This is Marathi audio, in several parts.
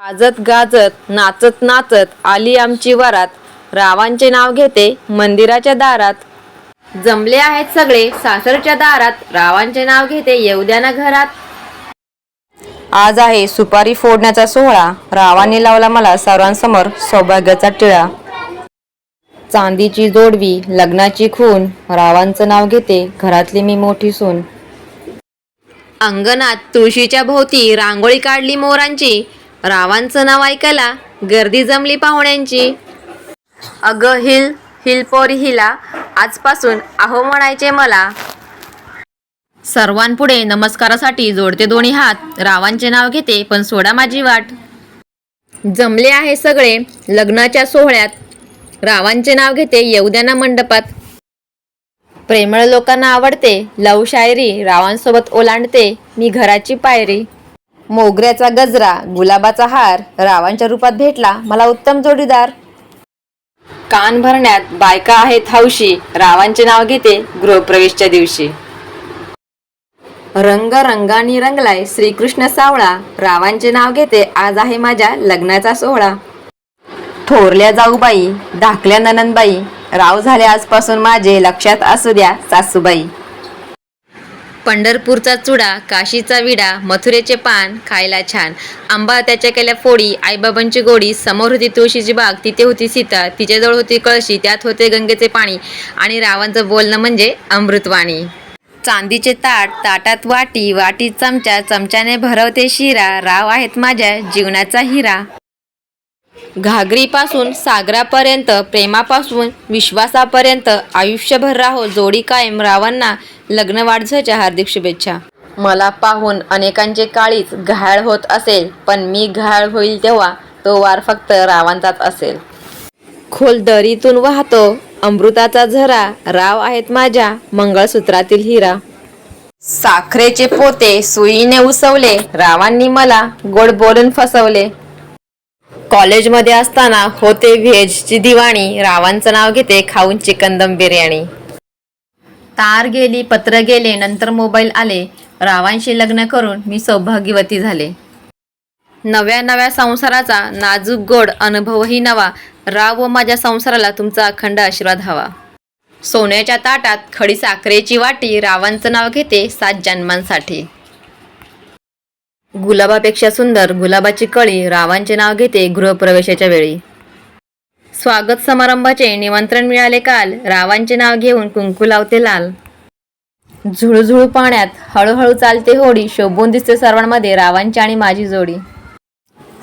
वाजत गाजत नाचत नाचत आली आमची वरात. रावांचे नाव घेते मंदिराच्या दारात. जमले आहेत सगळे सासरच्या दारात. रावांचे नाव घेते येऊ द्या ना घरात. आज आहे सुपारी फोडण्याचा सोहळा. रावांनी लावला मला सर्वांसमोर सौभाग्याचा टिळा. चांदीची जोडवी लग्नाची खून. रावांचं नाव घेते घरातली मी मोठी सून. अंगणात तुळशीच्या भोवती रांगोळी काढली मोरांची. रावांचं नाव ऐकायला गर्दी जमली पाहुण्यांची. अगं हिल हिल पोरी हिला आजपासून आहो म्हणायचे मला. सर्वांपुढे नमस्कारासाठी जोडते दोन्ही हात. रावांचे नाव घेते पण सोडा माझी वाट. जमले आहे सगळे लग्नाच्या सोहळ्यात. रावांचे नाव घेते येऊ मंडपात. प्रेमळ लोकांना आवडते लव शायरी. रावांसोबत ओलांडते मी घराची पायरी. मोगऱ्याचा गजरा गुलाबाचा हार रावांच्या रूपात भेटला. मला उत्तम जोडीदार. कान भरण्यात बायका आहेत हौशी. रावांचे नाव घेते गृहप्रवेशच्या दिवशी. रंग रंगानी रंगलाय श्रीकृष्ण सावळा. रावांचे नाव घेते आज आहे माझ्या लग्नाचा सोहळा. थोरल्या जाऊबाई धाकल्या ननंदबाई. राव झाले आजपासून माझे लक्षात असू द्या सासूबाई. पंढरपूरचा चुडा काशीचा विडा मथुरेचे पान खायला छान. आंबा त्याच्या केल्या फोडी आईबाबांची गोडी समोर होती तुळशीची बाग तिथे होती सीता तिच्याजवळ होती कळशी त्यात होते गंगेचे पाणी आणि रावांचं बोलणं म्हणजे अमृतवाणी. चांदीचे ताट ताटात वाटी वाटीत चमचा चमच्याने भरवते शिरा राव आहेत माझ्या जीवनाचा हिरा. घागरीपासून सागरापर्यंत प्रेमापासून विश्वासापर्यंत आयुष्यभर राहो जोडी कायम रावांना लग्न वाढझच्या हार्दिक शुभेच्छा. मला पाहून अनेकांचे काळीच घायाळ होत असेल पण मी घायाळ होईल तेव्हा तो वार फक्त रावांचाच असेल. खोल दरीतून वाहतो अमृताचा झरा राव आहेत माझ्या मंगळसूत्रातील हिरा. साखरेचे पोते सुईने उसवले रावांनी मला गोड बोलून फसवले. कॉलेजमध्ये असताना होते व्हेजची दिवाणी. रावांचं नाव घेते खाऊन चिकन दम बिर्याणी. तार गेली पत्र गेले नंतर मोबाईल आले. रावांशी लग्न करून मी सौभाग्यवती झाले. नव्या नव्या संसाराचा नाजूक गोड अनुभवही नवा. राव व माझ्या संसाराला तुमचा अखंड आशीर्वाद हवा. सोन्याच्या ताटात खडी साखरेची वाटी. रावांचं नाव घेते सात जन्मांसाठी. गुलाबापेक्षा सुंदर गुलाबाची कळी रावांचे नाव घेते गृहप्रवेशाच्या वेळी. स्वागत समारंभाचे निमंत्रण मिळाले काल रावांचे नाव घेऊन कुंकू लावते लाल. झुळझुळू पाण्यात हळूहळू चालते होडी शोभून दिसते सर्वांमध्ये रावांची आणि माझी जोडी.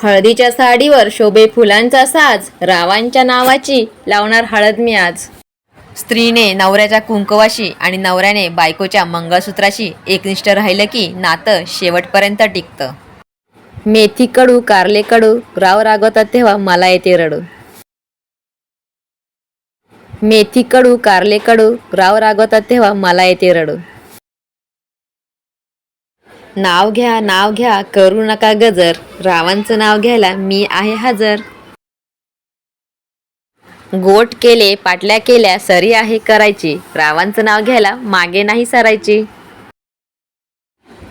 हळदीच्या साडीवर शोभे फुलांचा साज रावांच्या नावाची लावणार हळद मी आज. स्त्रीने नवऱ्याच्या कुंकवाशी आणि नवऱ्याने बायकोच्या मंगळसूत्राशी एकनिष्ठ राहिलं की नातं शेवटपर्यंत टिकतं. मेथी कडू कारले कडू राव रागवतात तेव्हा मला येते रडू मेथी कडू कारले कडू राव रागवतात तेव्हा मला येते रडू नाव घ्या नाव घ्या करू नका गजर. रावांचं नाव घ्यायला मी आहे हजर. गोट केले पाटल्या केल्या सरी आहे करायची. रावांचं नाव घ्यायला मागे नाही सरायची.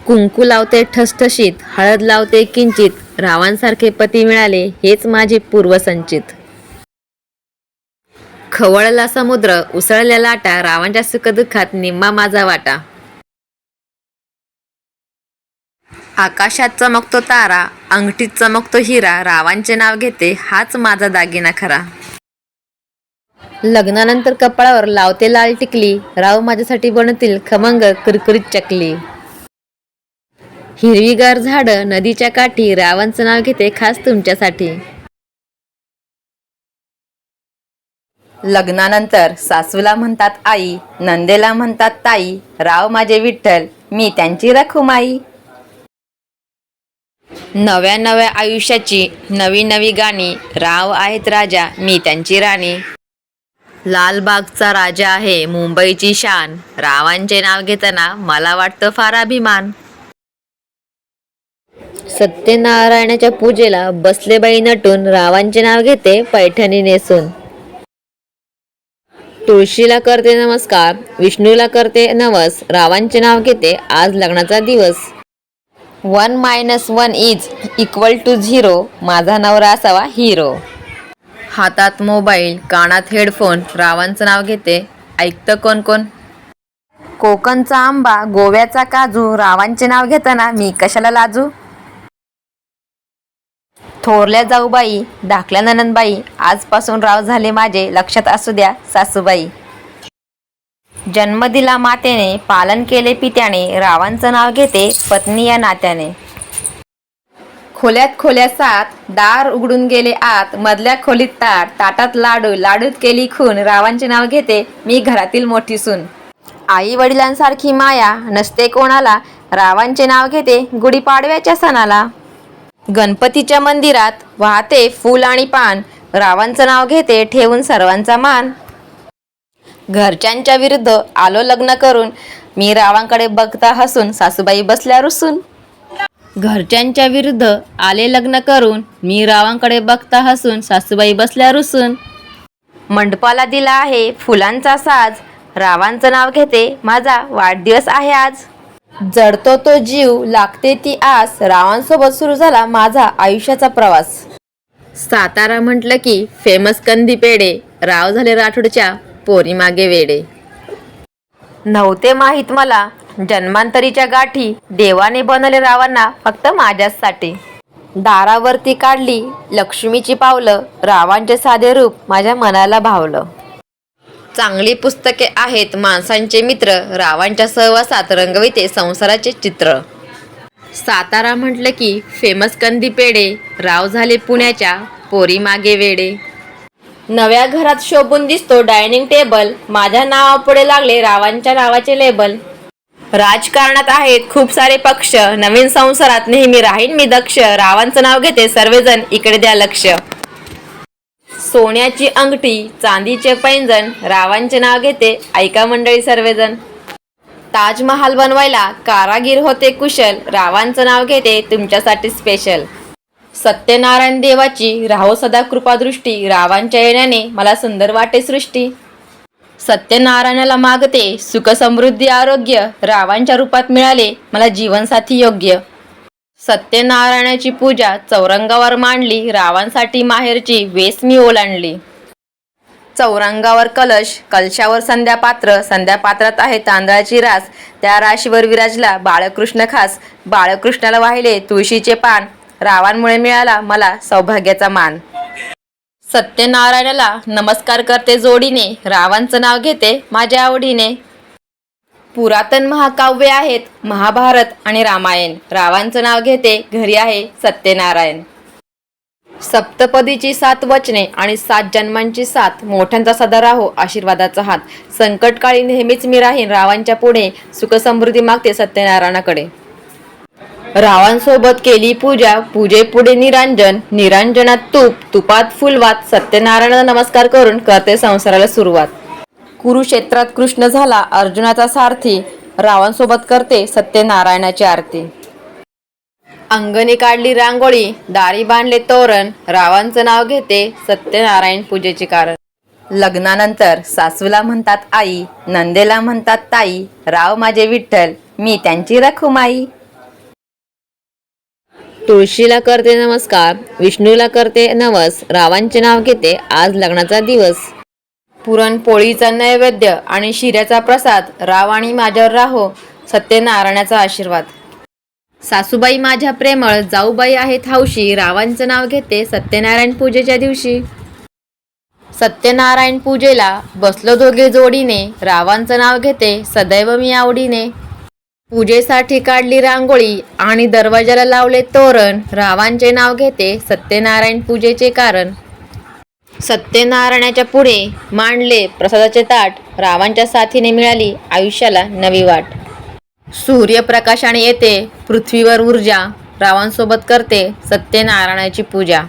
कुंकू लावते ठसठशीत हळद लावते किंचित. रावांसारखे पती मिळाले हेच माझे पूर्वसंचित. खवळला समुद्र उसळल्या लाटा रावांच्या सुखदुःखात निम्मा माझा वाटा. आकाशात चमकतो तारा अंगठीत चमकतो हिरा रावांचे नाव घेते हाच माझा दागिना खरा. लग्नानंतर कपाळावर लावते लाल टिकली राव माझ्यासाठी बनतील खमंग कुरकुरीत चकली. हिरवीगार झाड नदीच्या काठी रावांचं नाव घेते खास तुमच्यासाठी. लग्नानंतर सासूला म्हणतात आई नंदेला म्हणतात ताई राव माझे विठ्ठल मी त्यांची रखुमाई. नव्या नव्या आयुष्याची नवी नवी गाणी राव आहेत राजा मी त्यांची राणी. लालबागचा राजा आहे मुंबईची शान. रावांचे नाव घेताना मला वाटतं फार अभिमान. सत्यनारायणाच्या पूजेला बसलेबाई नटून रावांचे नाव घेते पैठणी नेसून. तुळशीला करते नमस्कार विष्णूला करते नवस रावांचे नाव घेते आज लग्नाचा दिवस. One minus one is equal to zero माझा नवरा असावा हिरो. हातात मोबाईल कानात हेडफोन रावांचं नाव घेते. ऐकतं कोण कोण? कोकणचा आंबा गोव्याचा काजू रावांचे नाव घेताना मी कशाला लाजू? थोरल्या जाऊबाई धाकल्या ननंदबाई आजपासून राव झाले माझे लक्षात असू द्या सासूबाई. जन्म दिला मातेने पालन केले पित्याने रावांचं नाव घेते पत्नी या नात्याने. खोल्यात खोल्या सात दार उघडून गेले आत मधल्या खोलीत ताट ताटात लाडू लाडूत केली खून रावांचे नाव घेते मी घरातील मोठी सून. आई वडिलांसारखी माया नसते कोणाला रावांचे नाव घेते गुढीपाडव्याच्या सणाला. गणपतीच्या मंदिरात वाहते फूल आणि पान रावांचं नाव घेते ठेवून सर्वांचा मान. घरच्यांच्या विरुद्ध आलो लग्न करून मी रावांकडे बघता हसून सासूबाई बसल्या रुसून. घरच्यांच्या विरुद्ध आले लग्न करून मी रावांकडे बघता हसून सासूबाई बसल्या रुसून. मंडपाला दिला आहे फुलांचा साज. रावांचं नाव घेते माझा वाढदिवस आहे आज. जडतो तो जीव लागते ती आस. रावांसोबत सुरू झाला माझा आयुष्याचा प्रवास. सातारा म्हटलं की फेमस कंदी पेढे. राव झाले राठोडच्या पोरी मागे वेडे. नव्हते माहीत मला जन्मांतरीच्या गाठी देवाने बनले रावांना फक्त माझ्यासाठी दारावरती काढली लक्ष्मीची पावलं रावांचे साधे रूप माझ्या मनाला भावलं. चांगली पुस्तके आहेत माणसांचे मित्र रावांच्या सहवासात रंगविते संसाराचे चित्र. सातारा म्हटलं की फेमस कंदी पेढे राव झाले पुण्याच्या पोरी मागे वेडे नव्या घरात शोभून दिसतो डायनिंग टेबल माझ्या नावापुढे लागले रावांच्या नावाचे लेबल राजकारणात आहेत खूप सारे पक्ष. नवीन संसारात नेहमी राहीन मी दक्ष. रावांचं नाव घेते सर्वजण इकडे द्या लक्ष. सोन्याची अंगठी चांदीचे पैंजण रावांचे नाव घेते ऐका मंडळी सर्वजण. ताजमहाल बनवायला कारागीर होते कुशल रावांचं नाव घेते तुमच्यासाठी स्पेशल सत्यनारायण देवाची राहो सदा कृपादृष्टी रावांच्या येण्याने मला सुंदर वाटे सृष्टी. सत्यनारायणाला मागते सुख समृद्धी आरोग्य रावांच्या रूपात मिळाले मला जीवनसाथी योग्य. सत्यनारायणाची पूजा चौरंगावर मांडली रावांसाठी माहेरची वेस मी ओलांडली. चौरंगावर कलश कलशावर संध्यापात्र संध्यापात्रात आहे तांदळाची रास त्या राशीवर विराजला बाळकृष्ण खास बाळकृष्णाला वाहिले तुळशीचे पान रावांमुळे मिळाला मला सौभाग्याचा मान. सत्यनारायणाला नमस्कार करते जोडीने. रावांचं नाव घेते माझ्या आवडीने. पुरातन महाकाव्य आहेत महाभारत आणि रामायण. रावांचं नाव घेते घरी आहे सत्यनारायण. सप्तपदीची सात वचने आणि सात जन्मांची साथ मोठ्यांचा सदा राहो आशीर्वादाचा हात. संकटकाळी नेहमीच मी राहीन रावांच्या पुढे. सुखसमृद्धी मागते सत्यनारायणाकडे. रावांसोबत केली पूजा पूजेपुढे निरांजन निरांजनात तूप तुपात फुलवात सत्यनारायणाला नमस्कार करून करते संसाराला सुरुवात. कुरुक्षेत्रात कृष्ण झाला अर्जुनाचा सारथी रावांसोबत करते सत्यनारायणाची आरती. अंगणी काढली रांगोळी दारी बांधले तोरण रावांचं नाव घेते सत्यनारायण पूजेचे कारण. लग्नानंतर सासूला म्हणतात आई नंदेला म्हणतात ताई राव माझे विठ्ठल मी त्यांची रखुमाई. तुळशीला करते नमस्कार विष्णूला करते नवस रावांचे नाव घेते आज लग्नाचा दिवस. पुरणपोळीचा नैवेद्य आणि शिऱ्याचा प्रसाद राव आणि माझ्यावर राहो सत्यनारायणाचा आशीर्वाद. सासूबाई माझ्या प्रेमळ जाऊबाई आहेत हौशी रावांचं नाव घेते सत्यनारायण पूजेच्या दिवशी. सत्यनारायण पूजेला बसलो दोघे जोडीने रावांचं नाव घेते सदैव मी आवडीने. पूजेसाठी काढली रांगोळी आणि दरवाजाला लावले तोरण. रावांचे नाव घेते सत्यनारायण पूजेचे कारण. सत्यनारायणाच्या पुढे मांडले प्रसादाचे ताट. रावांच्या साथीने मिळाली आयुष्याला नवी वाट. सूर्यप्रकाशाने येते पृथ्वीवर ऊर्जा. रावांसोबत करते सत्यनारायणाची पूजा.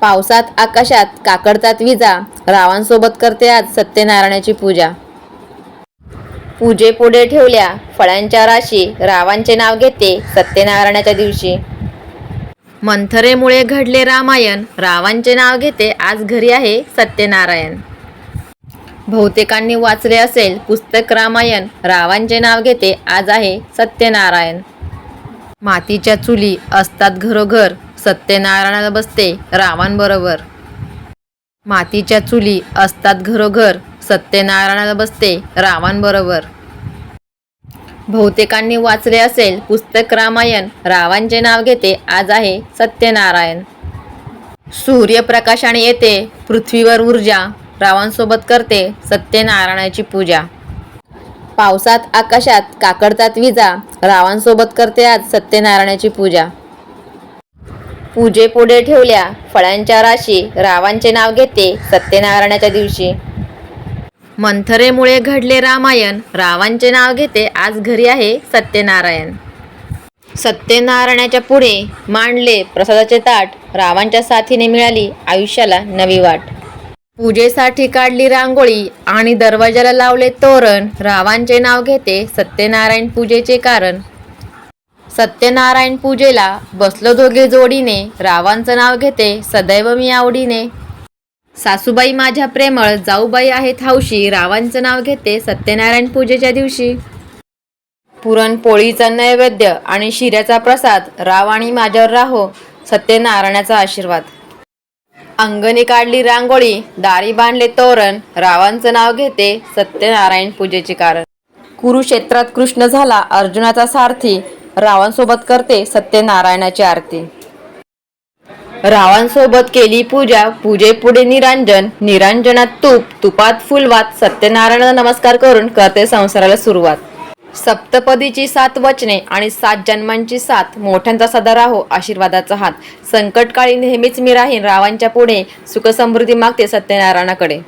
पावसात आकाशात काकडतात विजा. रावांसोबत करते आज सत्यनारायणाची पूजा. पूजेपुढे ठेवल्या फळांच्या राशी रावांचे नाव घेते सत्यनारायणाच्या दिवशी. मंथरेमुळे घडले रामायण रावांचे नाव घेते आज घरी आहे सत्यनारायण. बहुतेकांनी वाचले असेल पुस्तक रामायण रावांचे नाव घेते आज आहे सत्यनारायण. मातीच्या चुली असतात घरोघर सत्यनारायणाला बसते रावांबरोबर. मातीच्या चुली असतात घरोघर सत्यनारायणाला बसते रावांबरोबर बहुतेकांनी वाचले असेल पुस्तक रामायण. रावांचे नाव घेते आज आहे सत्यनारायण. सूर्यप्रकाशाने येते पृथ्वीवर ऊर्जा. रावांसोबत करते सत्यनारायणाची पूजा. पावसात आकाशात काकडतात विजा. रावांसोबत करते आज सत्यनारायणाची पूजा. पूजेपुढे ठेवल्या फळांच्या राशी. रावांचे नाव घेते सत्यनारायणाच्या दिवशी. मंथरेमुळे घडले रामायण. रावांचे नाव घेते आज घरी आहे सत्यनारायण. सत्यनारायणाच्या पुढे मांडले प्रसादाचे ताट. रावांच्या साथीने मिळाली आयुष्याला नवी वाट. पूजेसाठी काढली रांगोळी आणि दरवाजाला लावले तोरण. रावांचे नाव घेते सत्यनारायण पूजेचे कारण. सत्यनारायण पूजेला बसलो दोघे जोडीने. रावांचं नाव घेते सदैव मी आवडीने. सासूबाई माझ्या प्रेमळ जाऊबाई आहेत हौशी रावांचं नाव घेते सत्यनारायण पूजेच्या दिवशी. पुरणपोळीचा नैवेद्य आणि शिऱ्याचा प्रसाद राव आणि माझ्यावर राहो सत्यनारायणाचा आशीर्वाद. अंगणी काढली रांगोळी दारी बांधले तोरण रावांचं नाव घेते सत्यनारायण पूजेचे कारण. कुरुक्षेत्रात कृष्ण झाला अर्जुनाचा सारथी रावांसोबत करते सत्यनारायणाची आरती. रावांसोबत केली पूजा. पूजेपुढे निरांजन. निरांजनात तूप तुपात फुलवात. सत्यनारायणाला नमस्कार करून करते संसाराला सुरुवात. सप्तपदीची सात वचने आणि सात जन्मांची साथ मोठ्यांचा सदा राहो आशीर्वादाचा हात. संकटकाळी नेहमीच मी राहीन रावांच्या पुढे. सुखसमृद्धी मागते सत्यनारायणाकडे.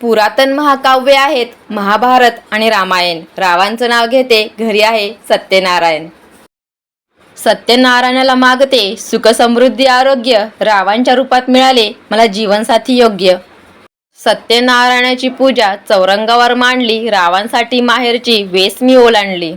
पुरातन महाकाव्य आहेत महाभारत आणि रामायण. रावांचं नाव घेते घरी आहे सत्यनारायण. सत्यनारायणाला मागते सुखसमृद्धी आरोग्य रावांच्या रूपात मिळाले मला जीवनसाथी योग्य. सत्यनारायणाची पूजा चौरंगावर मांडली रावांसाठी माहेरची वेस मी ओलांडली.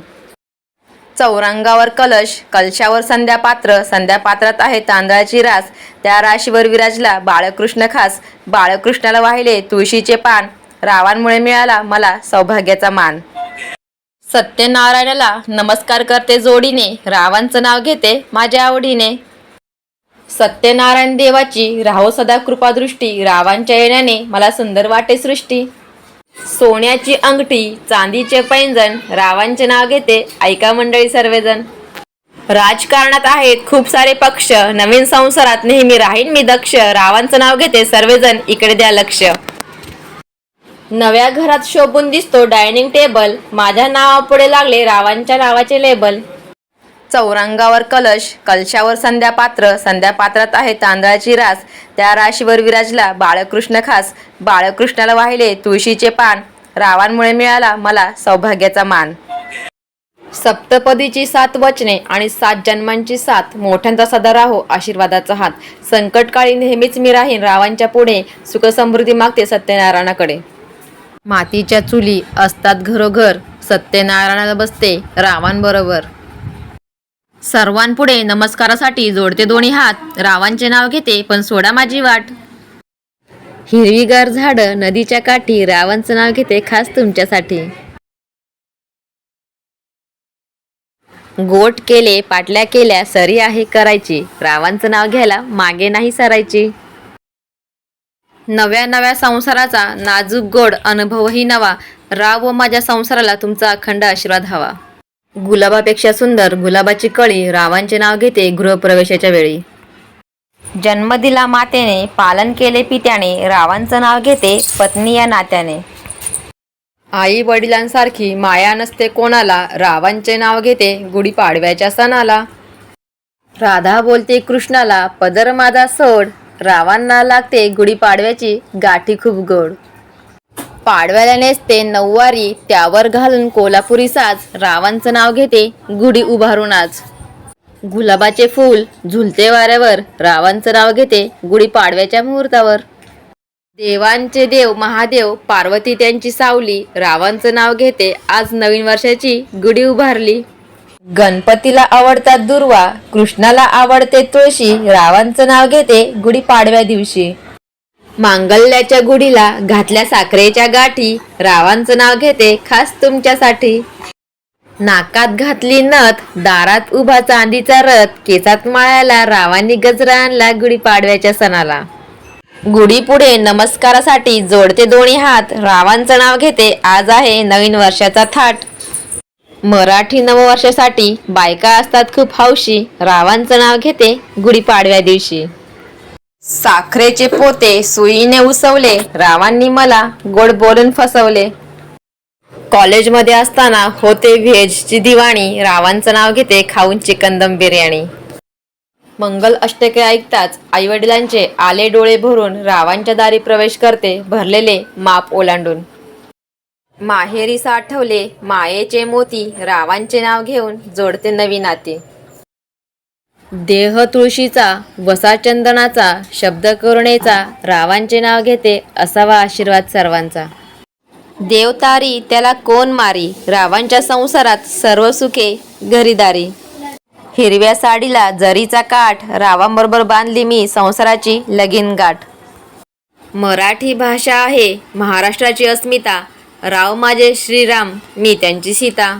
चौरंगावर कलश कलशावर संध्यापात्र संध्यापात्रात आहे तांदळाची रास त्या राशीवर विराजला बाळकृष्ण खास बाळकृष्णाला वाहिले तुळशीचे पान रावांमुळे मिळाला मला सौभाग्याचा मान. सत्यनारायणाला नमस्कार करते जोडीने. रावांचं नाव घेते माझ्या आवडीने. सत्यनारायण देवाची राहो सदा कृपादृष्टी रावांच्या येण्याने मला सुंदर वाटे सृष्टी. सोन्याची अंगठी चांदीचे पैंजण रावांचे नाव घेते ऐका मंडळी सर्वजण. राजकारणात आहेत खूप सारे पक्ष. नवीन संसारात नेहमी राहीन मी दक्ष. रावांचं नाव घेते सर्वजण. इकडे द्या लक्ष. नव्या घरात शोभून दिसतो डायनिंग टेबल. माझ्या नावापुढे लागले रावांच्या नावाचे लेबल. चौरंगावर कलश कलशावर संध्यापात्र संध्यापात्रात आहे तांदळाची रास. त्या राशीवर विराजला बाळकृष्ण खास. बाळकृष्णाला वाहिले तुळशीचे पान. रावांमुळे मिळाला मला सौभाग्याचा मान. सप्तपदीची सात वचने आणि सात जन्मांची साथ मोठ्यांचा सदा राहो आशीर्वादाचा हात. संकटकाळी नेहमीच मी राहीन रावांच्या पुढे. सुखसमृद्धी मागते सत्यनारायणाकडे. मातीच्या चुली असतात घरोघर. सत्यनारायणाला बसते रावांबरोबर. सर्वांपुढे नमस्कारासाठी जोडते दोन्ही हात. रावांचे नाव घेते पण सोडा माझी वाट. हिरवीगार झाडं नदीच्या काठी रावांचं नाव घेते खास तुमच्यासाठी. गोट केले पाटल्या केल्या सरी आहे करायची. रावांचं नाव घ्यायला मागे नाही सरायची. नव्या नव्या संसाराचा नाजूक गोड अनुभवही नवा. राव व माझ्या संसाराला तुमचा अखंड आशीर्वाद हवा. गुलाबापेक्षा सुंदर गुलाबाची कळी रावांचे नाव घेते गृहप्रवेशाच्या वेळी. जन्म दिला मातेने पालन केले पित्याने रावांचं नाव घेते पत्नी या नात्याने. आई वडिलांसारखी माया नसते कोणाला रावांचे नाव घेते गुढीपाडव्याच्या सणाला. राधा बोलते कृष्णाला पदर माझा सोड रावांना लागते गुढीपाडव्याची गाठी खूप गोड. पाडव्याला नेसते नऊवारी त्यावर घालून कोल्हापुरी साज रावांचं नाव घेते गुढी उभारून आज. गुलाबाचे फूल झुलते वाऱ्यावर रावांचं नाव घेते गुढी पाडव्याच्या मुहूर्तावर. देवांचे देव महादेव पार्वती त्यांची सावली रावांचं नाव घेते आज नवीन वर्षाची गुढी उभारली. गणपतीला आवडतात दुर्वा कृष्णाला आवडते तुळशी रावांचं नाव घेते गुढी पाडव्या दिवशी. मांगल्याच्या गुढीला घातल्या साखरेच्या गाठी रावांचं नाव घेते खास तुमच्यासाठी. नाकात घातली नथ दारात उभा चांदीचा रथ केसात माळ्याला रावांनी गजरा आणला गुढीपाडव्याच्या सणाला. गुढी पुढे नमस्कारासाठी जोडते दोन्ही हात रावांचं नाव घेते आज आहे नवीन वर्षाचा थाट. मराठी नववर्षासाठी बायका असतात खूप हौशी. रावांचं नाव घेते गुढीपाडव्या दिवशी. साखरेचे पोते सुईने उसवले. रावांनी मला गोड बोलून फसवले. कॉलेजमध्ये असताना होते व्हेजची दिवाणी. रावांचं नाव घेते खाऊन चिकन दम बिर्याणी. मंगल अष्टके ऐकताच आईवडिलांचे आले डोळे भरून रावांच्या दारी प्रवेश करते भरलेले माप ओलांडून. माहेरी साठवले मायेचे मोती रावांचे नाव घेऊन जोडते नवी नाते. देह तुळशीचा वसा चंदनाचा शब्द करुणेचा रावांचे नाव घेते असावा आशीर्वाद सर्वांचा. देवतारी त्याला कोण मारी? रावांच्या संसारात सर्व सुखे घरीदारी. हिरव्या साडीला जरीचा काठ रावांबरोबर बांधली मी संसाराची लगीन गाठ. मराठी भाषा आहे महाराष्ट्राची अस्मिता राव माझे श्रीराम मी त्यांची सीता.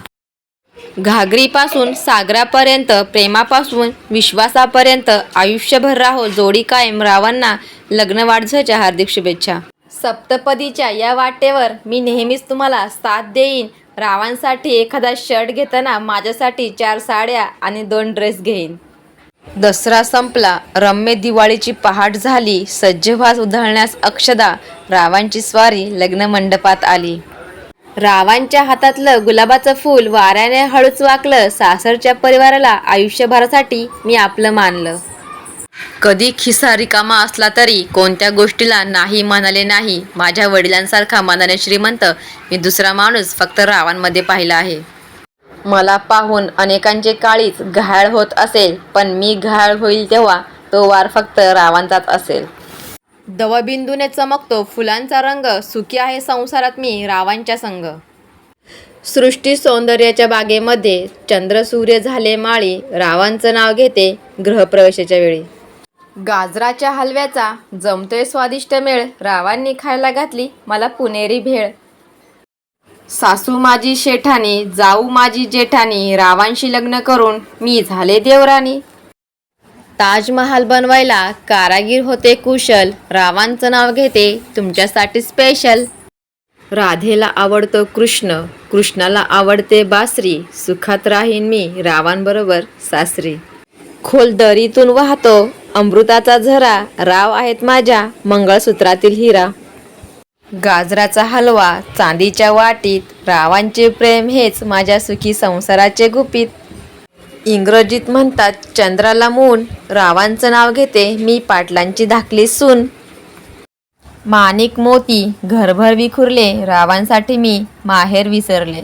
घागरीपासून सागरापर्यंत प्रेमापासून विश्वासापर्यंत आयुष्यभर राहो जोडी कायम रावांना लग्नवाढझच्या हार्दिक शुभेच्छा. सप्तपदीच्या या वाटेवर मी नेहमीच तुम्हाला साथ देईन. रावांसाठी एखादा शर्ट घेताना माझ्यासाठी चार साड्या आणि दोन ड्रेस घेईन. दसरा संपला रम्य दिवाळीची पहाट झाली सज्जभास उधळण्यास अक्षदा रावांची स्वारी लग्न मंडपात आली. रावांच्या हातातलं गुलाबाचं फूल वाऱ्याने हळूच वाकलं सासरच्या परिवाराला आयुष्यभरासाठी मी आपलं मानलं. कधी खिसा रिकामा असला तरी कोणत्या गोष्टीला नाही म्हणाले नाही माझ्या वडिलांसारखा मनाने श्रीमंत मी दुसरा माणूस फक्त रावांमध्ये पाहिला आहे. मला पाहून अनेकांचे काळीच घायाळ होत असेल पण मी घायाळ होईल तेव्हा तो वार फक्त रावांचाच असेल. दवबिंदूने चमकतो फुलांचा रंग सुखी आहे संसारात मी रावांच्या संग. सृष्टी सौंदर्याच्या बागेमध्ये चंद्र सूर्य झाले माळी रावांचं नाव घेते ग्रहप्रवेशाच्या वेळी. गाजराच्या हलव्याचा जमतोय स्वादिष्ट मेळ रावांनी खायला घातली मला पुणेरी भेळ. सासू माझी शेठानी जाऊ माझी जेठानी रावांशी लग्न करून मी झाले देवरानी ताजमहाल बनवायला कारागीर होते कुशल रावांचं नाव घेते तुमच्यासाठी स्पेशल राधेला आवडतो कृष्ण कृष्णाला आवडते बासरी सुखात राहीन मी रावांबरोबर सासरी. खोल दरीतून वाहतो अमृताचा झरा राव आहेत माझ्या मंगळसूत्रातील हिरा. गाजराचा हलवा चांदीच्या वाटीत रावांचे प्रेम हेच माझ्या सुखी संसाराचे गुपित. इंग्रजीत म्हणतात चंद्राला मून रावांचं नाव घेते मी पाटलांची धाकली सून. माणिक मोती घरभर विखुरले रावांसाठी मी माहेर विसरले.